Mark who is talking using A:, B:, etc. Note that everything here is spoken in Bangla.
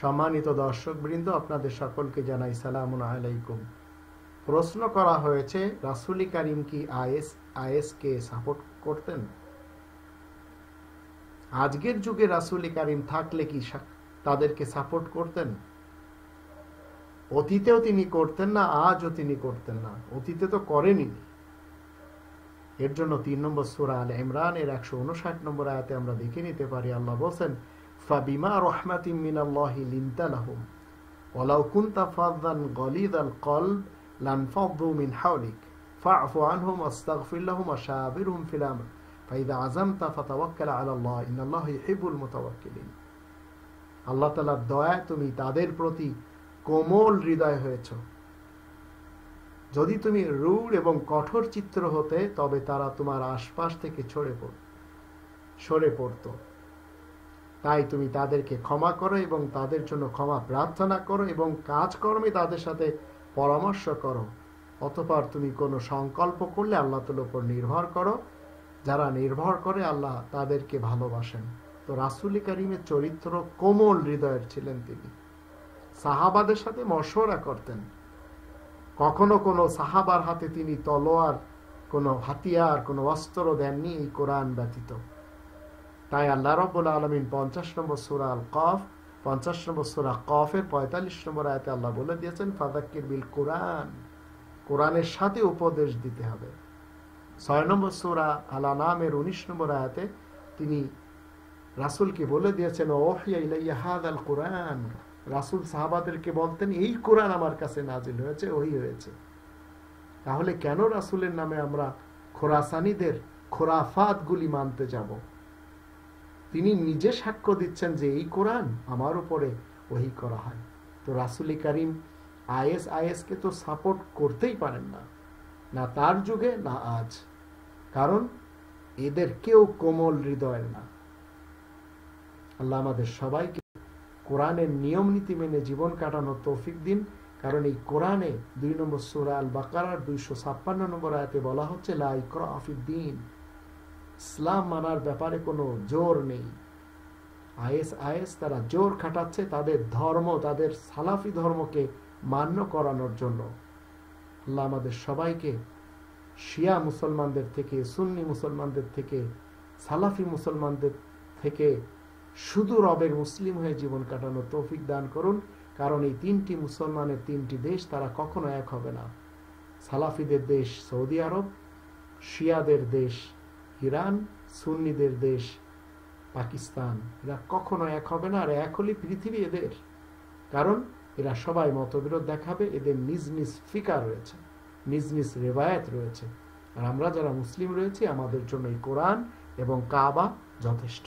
A: সম্মানিত দর্শকবৃন্দ, আপনাদের সকলকে জানাই সালাম আলাইকুম। প্রশ্ন করা হয়েছে, রাসুলি কারিম কি আইএস আইএস কে সাপোর্ট করতেন? আজকের যুগে রাসুলি কারিম থাকলে কি তাদেরকে সাপোর্ট করতেন? অতীতেও তিনি করতেন না, আজও তিনি করতেন না। অতীতে তো করেনি এর জন্য তিন নম্বর সুরা আল ইমরান এর একশো উনষাট নম্বর আয়াতে আমরা দেখে নিতে পারি, আল্লাহ বলছেন, ফাবিমা রহমাতিম মিনাল্লাহি লিনতালাহুম ওয়ালাউ কুনতা ফাযযান গলিযাল কলব লানফাদু মিন ওয়াশাবিরহুম ফিল আমর, ফাইদা আযামতা ফাতাওয়াক্কাল আলা আল্লাহ, ইন্নাল্লাহা ইউহিব্বুল মুতাওয়াক্কিলিন। আল্লাহ তাআলার দয়ায় তুমি তাদের প্রতি কোমল হৃদয় হয়েছো। যদি তুমি রূঢ় এবং কঠোর চিত্র হতে, তবে তারা তোমার আশপাশ থেকে ছড়ে পড়, সরে পড়ত। তাই তুমি তাদেরকে ক্ষমা করো এবং তাদের জন্য ক্ষমা প্রার্থনা করো এবং কাজকর্মে তাদের সাথে পরামর্শ করো। অতপর তুমি কোনো সংকল্প করলে আল্লাহ তোর উপর নির্ভর করো। যারা নির্ভর করে আল্লাহ তাদেরকে ভালোবাসেন। তো রাসুলি করিমের চরিত্র কোমল হৃদয়ের ছিলেন তিনি। সাহাবাদের সাথে মশওরা করতেন। কখনো কোনো সাহাবার হাতে তিনি তলোয়ার, কোনো হাতিয়ার, কোনো অস্ত্র দেননি এই কোরআন ব্যতীত। তাই আল্লাহ রব্বুল আলমিন পঞ্চাশ নম্বর সুরা আল কফ পঞ্চাশ নম্বর সুরা কফের পঁয়তাল্লিশ নম্বর আয়তে আল্লাহ বলে দিয়েছেন ফাদাক্কির বিল কোরআন। কোরআনের সাথে উপদেশ দিতে হবে। ছয় নম্বর সুরা আলা নামের উনিশ নম্বর আয়াতে তিনি রাসুলকে বলে দিয়েছেন ওহিয়া ইলাইয়া হাদ আল কোরআন। রাসুল সাহাবাদেরকে বলতেন, এই কোরআন আমার কাছে নাজিল হয়েছে, ওই হয়েছে। তাহলে কেন রাসুলের নামে আমরা খোরাসানিদের খোরাফাত গুলি মানতে যাব? তিনি নিজে সাক্ষ্য দিচ্ছেন যে এই কোরআন আমার উপরে ওহি করা হয়। তো রাসুলি করিম আইএস আইএস কে তো সাপোর্ট করতেই পারেন না না তার যুগে, না আজ। কারণ এদের কেউ কোমল হৃদয়ের না। আল্লাহ আমাদের সবাইকে কোরআনের নিয়ম নীতি মেনে জীবন কাটানোর তৌফিক দিন। কারণ এই কোরআনে দুই নম্বর সুরা আল বাকার দুইশো ছাপ্পান্ন নম্বর আয়তে বলা হচ্ছে দিন ইসলাম মানার ব্যাপারে কোনো জোর নেই। আইএস আইএস তারা জোর খাটাচ্ছে তাদের ধর্ম, তাদের সালাফি ধর্মকে মান্য করানোর জন্য। আল্লাহ আমাদের সবাইকে শিয়া মুসলমানদের থেকে, সুন্নি মুসলমানদের থেকে, সালাফি মুসলমানদের থেকে শুধু রবের মুসলিম হয়ে জীবন কাটানোর তৌফিক দান করুন, কারণ এই তিনটি মুসলমানের তিনটি দেশ তারা কখনো এক হবে না। সালাফিদের দেশ সৌদি আরব, শিয়াদের দেশ ইরান, সুন্নিদের দেশ পাকিস্তান। এরা কখনো এক হবে না, আর এক হলে পৃথিবী এদের। কারণ এরা সবাই মতবিরোধ দেখাবে, এদের নিজ নিজ ফিকা রয়েছে, নিজ নিজ রেবায়ত রয়েছে। আর আমরা যারা মুসলিম রয়েছি, আমাদের জন্য এই কোরআন এবং কাবা যথেষ্ট।